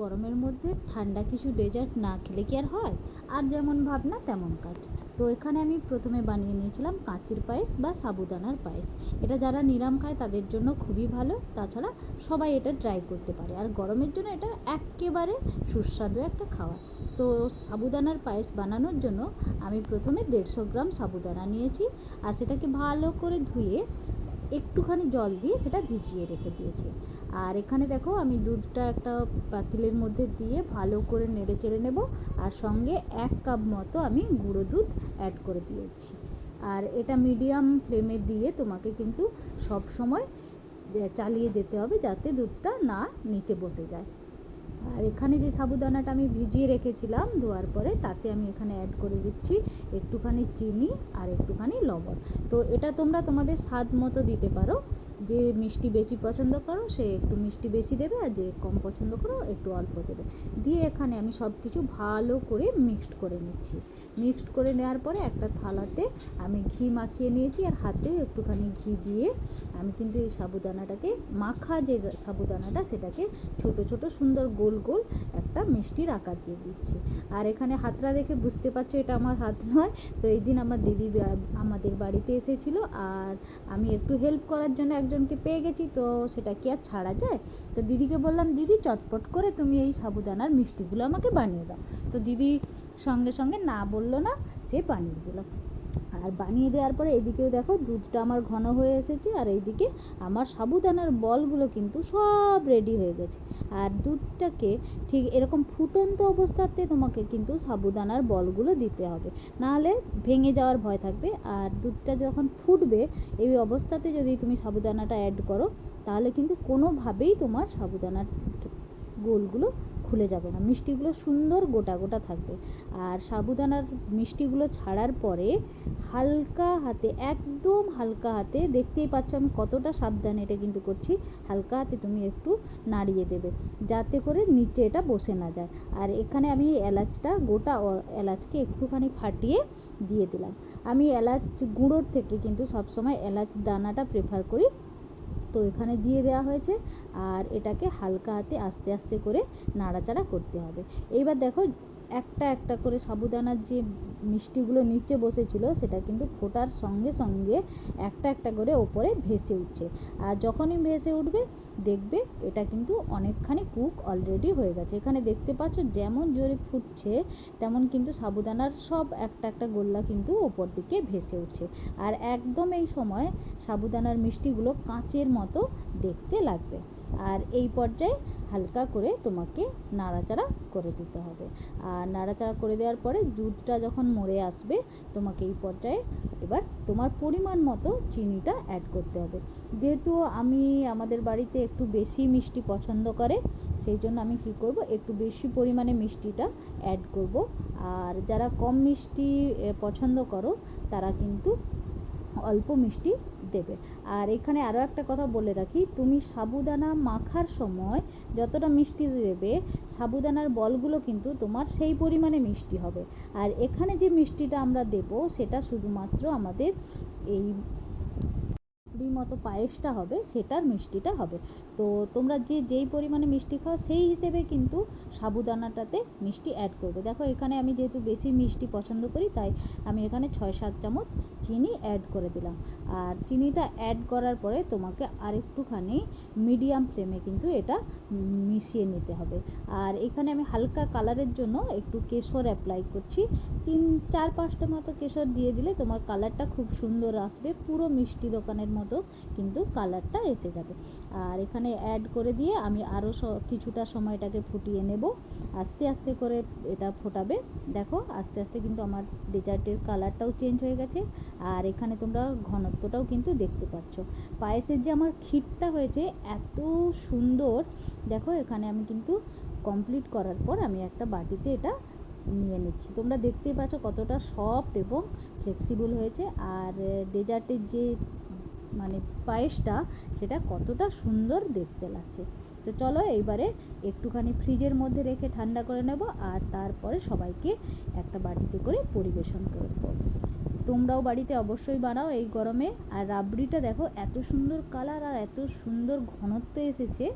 গরমের মধ্যে ঠান্ডা কিছু ডেজার্ট না খেলে কি আর হয়? আর যেমন ভাবনা, তেমন কাজ। তো এখানে আমি প্রথমে বানিয়ে নিয়েছিলাম কাঁচির পায়েস বা সাবুদানার পায়েস। এটা যারা নিরাম খায় তাদের জন্য খুবই ভালো। তাছাড়া সবাই এটা ট্রাই করতে পারে। আর গরমের জন্য এটা এক্কেবারে সুস্বাদু একটা খাবার তো সাবুদানার পায়েস বানানোর জন্য আমি প্রথমে দেড়শো গ্রাম সাবুদানা নিয়েছি। আর সেটাকে ভালো করে ধুয়ে একটুখানি জল দিয়ে সেটা ভিজিয়ে রেখে দিয়েছি। আর এখানে দেখো আমি দুধটা একটা পাতিলের মধ্যে দিয়ে ভালো করে নেড়ে চেড়ে নেব আর সঙ্গে এক কাপ মতো আমি গুঁড়ো দুধ অ্যাড করে দিয়েছি। আর এটা মিডিয়াম ফ্লেমে দিয়ে তোমাকে কিন্তু সব সময় চালিয়ে যেতে হবে যাতে দুধটা না নিচে বসে যায়। আর এখানে যে সাবুদানাটা আমি ভিজিয়ে রেখেছিলাম ধোয়ার পরে তাতে আমি এখানে অ্যাড করে দিচ্ছি একটুখানি চিনি আর একটুখানি লবণ। তো এটা তোমরা তোমাদের স্বাদ মতো দিতে পারো। যে মিষ্টি বেশি পছন্দ করো, সে একটু মিষ্টি বেশি দেবে আর যে কম পছন্দ করো, একটু অল্প দেবে। দিয়ে এখানে আমি সব কিছু ভালো করে মিক্সড করে নিচ্ছি। মিক্সড করে নেওয়ার পরে একটা থালাতে আমি ঘি মাখিয়ে নিয়েছি আর হাতেও একটুখানি ঘি দিয়ে আমি কিন্তু এই সাবুদানাটাকে, মাখা যে সাবুদানাটা, সেটাকে ছোট ছোট, সুন্দর গোল গোল একটা মিষ্টির আকার দিয়ে দিচ্ছি। আর এখানে হাতটা দেখে বুঝতে পারছ এটা আমার হাত নয়। তো এই দিন আমার দিদি আমাদের বাড়িতে এসেছিল আর আমি একটু হেল্প করার জন্য একজনকে পেয়ে গেছি, তো সেটা কি আর ছাড়া যায়? তো দিদিকে বললাম, দিদি, চটপট করে তুমি এই সাবুদানার মিষ্টিগুলো আমাকে বানিয়ে দাও। তো দিদি সঙ্গে সঙ্গে না বলল না, সে বানিয়ে দিল। আর বানিয়ে দেওয়ার পরে এদিকেও দেখো দুধটা আমার ঘন হয়ে এসেছে আর এইদিকে আমার সাবুদানার বলগুলো কিন্তু সব রেডি হয়ে গেছে। আর দুধটাকে ঠিক এরকম ফুটন্ত অবস্থাতে তোমাকে কিন্তু সাবুদানার বলগুলো দিতে হবে। নাহলে ভেঙে যাওয়ার ভয় থাকবে। আর দুধটা যখন ফুটবে, এই অবস্থাতে যদি তুমি সাবুদানাটা অ্যাড করো, তাহলে কিন্তু কোনোভাবেই তোমার সাবুদানার গোলগুলো খুলে যাবে না। মিষ্টিগুলো সুন্দর গোটা গোটা থাকবে। আর সাবুদানার মিষ্টিগুলো ছাড়ার পরে হালকা হাতে, একদম হালকা হাতে, দেখতেই পাচ্ছ আমি কতটা সাবধানে এটা কিন্তু করছি, হালকা হাতে তুমি একটু নাড়িয়ে দেবে যাতে করে নিচে এটা বসে না যায়। আর এখানে আমি এলাচটা, গোটা এলাচকে একটুখানি ফাটিয়ে দিয়ে দিলাম। আমি এলাচ গুঁড়োর থেকে কিন্তু সবসময় এলাচ দানাটা প্রেফার করি। তো এখানে দিয়ে দেওয়া হয়েছে। আর এটাকে হালকা হাতে আস্তে আস্তে করে নাড়াচাড়া করতে হবে। এইবার দেখো একটা একটা করে সাবুদানার যে মিষ্টিগুলো নিচে বসেছিল, সেটা কিন্তু ফোটার সঙ্গে সঙ্গে একটা একটা করে ওপরে ভেসে উঠছে। আর যখনই ভেসে উঠবে, দেখবে এটা কিন্তু অনেকখানি কুক অলরেডি হয়ে গেছে। এখানে দেখতে পাচ্ছ যেমন জোরে ফুটছে, তেমন কিন্তু সাবুদানার সব একটা একটা গোল্লা কিন্তু ওপর দিকে ভেসে উঠছে। আর একদম এই সময় সাবুদানার মিষ্টিগুলো কাঁচের মতো দেখতে লাগবে। আর এই পর্যায়ে হালকা করে তোমাকে নাড়াচাড়া করে দিতে হবে। আর নাড়াচাড়া করে দেওয়ার পরে দুধটা যখন মরে আসবে, তোমাকে এই পর্যায়ে এবার তোমার পরিমাণ মতো চিনিটা অ্যাড করতে হবে। যেহেতু আমি আমাদের বাড়িতে একটু বেশি মিষ্টি পছন্দ করে, সেই জন্য আমি কি করব, একটু বেশি পরিমাণে মিষ্টিটা অ্যাড করব। আর যারা কম মিষ্টি পছন্দ করো, তারা কিন্তু অল্প মিষ্টি দেবে। আর এখানে আরও একটা কথা বলে রাখি, তুমি সাবুদানা মাখার সময় যতটা মিষ্টি দেবে, সাবুদানার বলগুলো কিন্তু তোমার সেই পরিমাণে মিষ্টি হবে। আর এখানে যে মিষ্টিটা আমরা দেব, সেটা শুধুমাত্র আমাদের এই পাপড়ির মতো পায়েসটা হবে, সেটার মিষ্টিটা হবে। তো তোমরা যে, যেই পরিমাণে মিষ্টি খাও, সেই হিসেবে কিন্তু সাবুদানাটাতে মিষ্টি অ্যাড করবে। দেখো, এখানে আমি যেহেতু বেশি মিষ্টি পছন্দ করি, তাই আমি এখানে ছয় সাত চামচ চিনি অ্যাড করে দিলাম। আর চিনিটা অ্যাড করার পরে তোমাকে আরেকটুখানি মিডিয়াম ফ্লেমে কিন্তু এটা মিশিয়ে নিতে হবে। আর এখানে আমি হালকা কালারের জন্য একটু কেশর অ্যাপ্লাই করছি। তিন চার পাঁচটা মতো কেশর দিয়ে দিলে তোমার কালারটা খুব সুন্দর আসবে, পুরো মিষ্টি দোকানের মতো মতো কিন্তু কালারটা এসে যাবে। আর এখানে অ্যাড করে দিয়ে আমি আরও কিছুটা সময়টাকে ফুটিয়ে নেব। আস্তে আস্তে করে এটা ফোটাবে। দেখো, আস্তে আস্তে কিন্তু আমার ডেজার্টের কালারটাও চেঞ্জ হয়ে গেছে। আর এখানে তোমরা ঘনত্বটাও কিন্তু দেখতে পাচ্ছ। পায়েসের যে আমার ক্ষীরটা হয়েছে, এত সুন্দর। দেখো, এখানে আমি কিন্তু কমপ্লিট করার পর আমি একটা বাটিতে এটা নিয়ে নিচ্ছি। তোমরা দেখতেই পাচ্ছ কতটা সফট এবং ফ্লেক্সিবল হয়েছে। আর ডেজার্টের যে মানে পায়েসটা সেটা কতটা সুন্দর দেখতে লাগছে। তো চলো এইবারে একটুখানি ফ্রিজের মধ্যে রেখে ঠান্ডা করে নেব আর তারপরে সবাইকে একটা বাটিতে করে পরিবেশন করব তোমরাও বাড়িতে অবশ্যই বানাও এই গরমে। আর রাবড়িটা দেখো, এত সুন্দর কালার আর এত সুন্দর ঘনত্ব এসেছে।